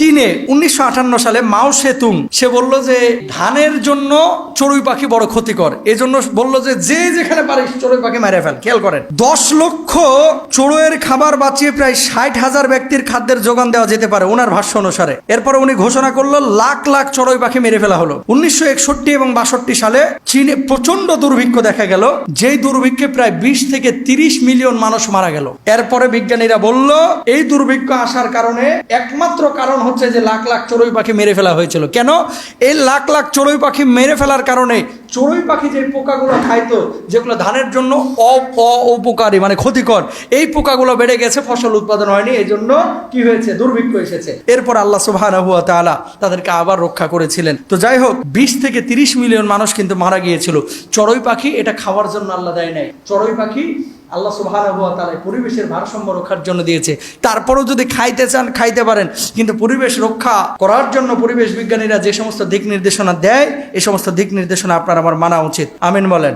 চীনে উনিশশো আটান্ন সালে মাও সেতুং, সে বলল যে ধানের জন্য চড়ুই পাখি বড় ক্ষতিকর। এজন্য বলল যে যে যেখানে পারিস চড়ুই পাখি মেরে ফেল। খেয়াল করেন, দশ লক্ষ চড়ুয়ের খাবার বাঁচিয়ে প্রায় ষাট হাজার ব্যক্তির খাদ্যের যোগান দেওয়া যেতে পারে ওনার ভাষ্য অনুসারে। এরপরে উনি ঘোষণা করল, লাখ লাখ চড়ুই পাখি মেরে ফেলা হলো। উনিশশো একষট্টি এবং বাষট্টি সালে চীনে প্রচণ্ড দুর্ভিক্ষ দেখা গেল, যেই দুর্ভিক্ষে প্রায় বিশ থেকে তিরিশ মিলিয়ন মানুষ মারা গেল। এরপরে বিজ্ঞানীরা বলল, এই দুর্ভিক্ষ আসার কারণে একমাত্র কারণ হচ্ছে যে লাখ লাখ চড়ুই পাখি মেরে ফেলা হয়েছিল। কেন? এই লাখ লাখ চড়ুই পাখি মেরে ফেলার কারণে চড়ুই পাখি যে পোকাগুলো খাইতো, যেগুলো ধানের জন্য অ- অ- মানে ক্ষতিকর, এই পোকাগুলো বেড়ে গেছে, ফসল উৎপাদন হয়নি এই জন্য কি হয়েছে? দুর্ভিক্ষ এসেছে। এরপর আল্লাহ তাআলা তাদেরকে আবার রক্ষা করেছিলেন। তো যাই হোক, বিশ থেকে তিরিশ মিলিয়ন মানুষ কিন্তু মারা গিয়েছিল। চড়ুই পাখি এটা খাওয়ার জন্য আল্লাহ দেয় নাই। চড়ুই পাখি আল্লাহ সুবহানাহু ওয়া তাআলা পরিবেশের ভারসাম্য রক্ষার জন্য দিয়েছে। তারপরেও যদি খাইতে চান, খাইতে পারেন। কিন্তু পরিবেশ রক্ষা করার জন্য পরিবেশ বিজ্ঞানীরা যে সমস্ত দিক নির্দেশনা দেয় এই সমস্ত দিক নির্দেশনা আপনার আমার মানা উচিত। আমিন বলেন।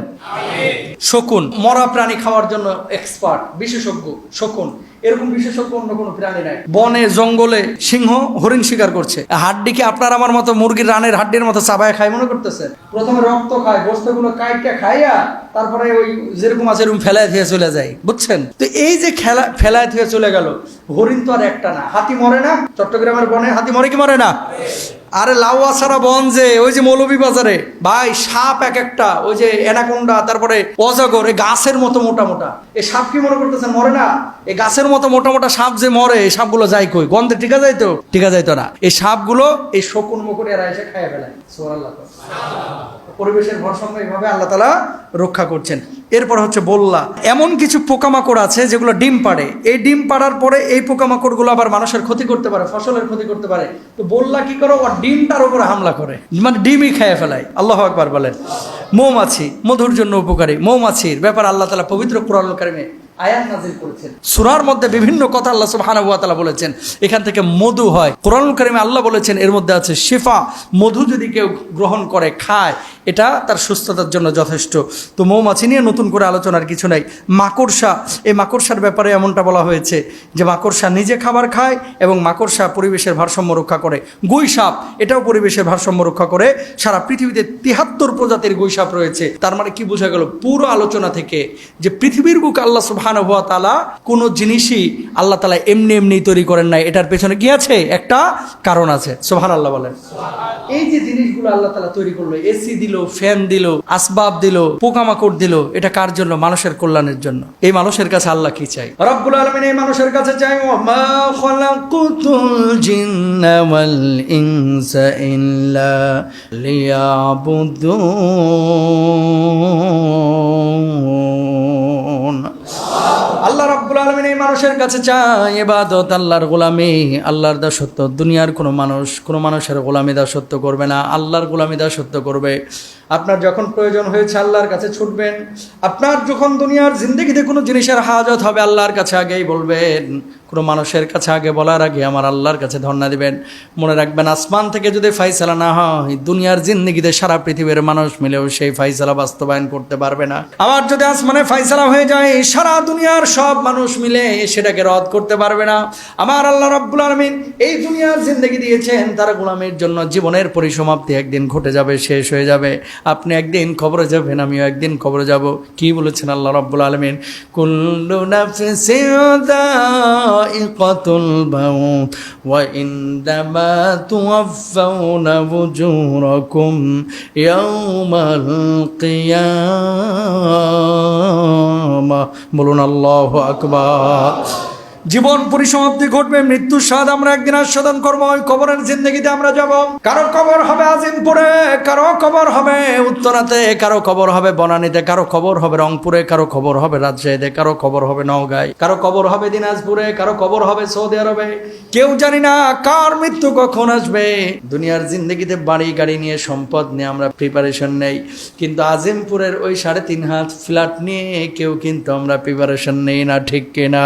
শকুন। মরা প্রাণী খাওয়ার জন্য এক্সপার্ট বিশেষজ্ঞ, শকুন। এরকম বিশেষজ্ঞ অন্য কোনো প্রাণী নাই। বনে, জঙ্গলে সিংহ, হরিণ শিকার করছে। হাড্ডিকে আপনার আমার মতো মুরগির রানের হাড্ডির মতো চাবায় খায় মনে করতেছে প্রথমে রক্ত খায় বস্তুগুলো কাইটটা খাইয়া তারপরে ওই যেরকম আছে এরকম ফেলায় দিয়ে চলে যায়। বুঝছেন? তো এই যে খেলা, ফেলায় দিয়ে চলে গেল, হরিণ তো আর একটা না। হাতি মরে না? চট্টগ্রামের বনে হাতি মরে কি মরে না? আরে লাউ আছাড়া বন যে, ওই যে মৌলভী বাজারে ভাই, সাপ এক একটা, ওই যে এনাকোন্ডা, তারপরে অজগর, এই গাছের মতো মোটা মোটা। এই সাপ কি মনে করতেছেন, মরে না? এই গাছের মতো মোটা মোটা সাপ যে মরে, এই সাপগুলো যাই কই? গন্ধে টিকা যাইতো টিকা যাইতো না। এই সাপগুলো এই শকুন মুকুন এরা এসে খাইয়া ফেলায় পরিবেশের ভারসাম্য এইভাবে আল্লাহ তালা রক্ষা করছেন। এরপর হচ্ছে বললা। এমন কিছু পোকামাকড় আছে যেগুলো ডিম পাড়ে। এই ডিম পাড়ার পরে এই পোকামাকড়গুলো আবার মানুষের ক্ষতি করতে পারে, ফসলের ক্ষতি করতে পারে। তো বললা কি করো? ডিমটার উপরে হামলা করে। মানে ডিমই খেয়ে ফেলায়। আল্লাহ একবার বলেন। মৌমাছি, মধুর জন্য উপকারী। মৌমাছির ব্যাপার আল্লাহ তালা পবিত্র কোরআন কারিমে সুরার মধ্যে বিভিন্ন কথা আল্লাহ সুবহানাহু ওয়া তাআলা বলেছেন। এখান থেকে মধু হয়। কারিমে আল্লাহ বলেছেন, এর মধ্যে আছে শিফা। মধু যদি কেউ গ্রহণ করে, খায়, এটা তার সুস্থতার জন্য যথেষ্ট। তো মৌমাছি নিয়ে নতুন করে আলোচনার কিছু নাই। মাকড়সা, এই মাকড়সার ব্যাপারে এমনটা বলা হয়েছে যে মাকড়সা নিজে খাবার খায় এবং মাকড়সা পরিবেশের ভারসাম্য রক্ষা করে। গুই সাপ, এটাও পরিবেশের ভারসাম্য রক্ষা করে। সারা পৃথিবীতে তিহাত্তর প্রজাতির গুই সাপ রয়েছে। তার মানে কি বোঝা গেল? পুরো আলোচনা থেকে যে পৃথিবীর বুক আল্লাহ হুয়া তালা কোনো জিনিসই আল্লাহ তালা এমনি এমনি তৈরি করেন নাই। এটার পেছনে কি আছে? একটা কারণ আছে। সোহান আল্লাহ বলেন। এই যে জিনিসগুলো আল্লাহ তালা তৈরি করল, এসি দিল, ফ্যান দিল, আসবাব দিল, পোকামাকড় দিল, এটা কার জন্য? মানুষের কল্যাণের জন্য। এই মানুষের কাছে আল্লাহ কি চাই? রব্বুল আলমিন এই মানুষের কাছে চাই ইনসা ইল্লা লিয়াবুদুন মানুষের কাছে চায় এবাদত আল্লাহর গোলামি। আল্লাহর দাসত্ব, দুনিয়ার কোনো মানুষ, কোনো মানুষের গোলামি দাসত্ব করবে না। আল্লাহর গোলামি দাসত্ব করবে। আপনার যখন প্রয়োজন হয়েছে আল্লাহর কাছে ছুটবেন, আপনার যখন দুনিয়ার জিন্দগিতে কোনো জিনিসের হাজত হবে আল্লাহর কাছে আগেই বলবেন, কোনো মানুষের কাছে আগে বলার আগে আমার আল্লাহর কাছে ধর্ণা দিবেন। মনে রাখবেন, আসমান থেকে যদি ফাইসালা না হয়, দুনিয়ার জিন্দগিতে সারা পৃথিবীর মানুষ মিলেও সেই ফাইসালা বাস্তবায়ন করতে পারবে না। আবার যদি আসমানে ফাইসালা হয়ে যায়, সারা দুনিয়ার সব মানুষ মিলে সেটাকে রদ করতে পারবে না। আমার আল্লাহ রব্বুল আলমিন এই দুনিয়ার জিন্দগি দিয়েছেন, তার গোলামের জন্য জীবনের পরিসমাপ্তি একদিন ঘটে যাবে, শেষ হয়ে যাবে। আপনি একদিন খবরে যাবেন, আমিও একদিন খবরে যাব। কি বলেছেন আল্লাহ রব্বুল আলমিন? কুল্লু ওয়া ইনদামা তুওয়াফাউনা উজুরাকুম ইয়াউমাল কিয়ামাহ বলুন আল্লাহু আকবার। জীবন পরিসমাপ্তি ঘটবে, মৃত্যুর স্বাদ আমরা একদিন আস্বাদন করব, ওই কবরের জিন্দগিতে আমরা যাব। কারও কবর হবে আজিমপুরে, কারও কবর হবে উত্তরাতে, কারও কবর হবে বনানীতে, কারও খবর হবে রংপুরে, কারও খবর হবে রাজশাহীতে, কারও খবর হবে নওগাঁয়, কারও কবর হবে দিনাজপুরে, কারও কবর হবে সৌদি আরবে। কেউ জানি না কার মৃত্যু কখন আসবে। দুনিয়ার জিন্দগিতে বাড়ি, গাড়ি নিয়ে, সম্পদ নিয়ে আমরা প্রিপারেশন নেই। কিন্তু আজিমপুরের ওই সাড়ে তিন হাত ফ্ল্যাট নিয়ে কেউ কিন্তু আমরা প্রিপারেশন নেই না, ঠিক কিনা?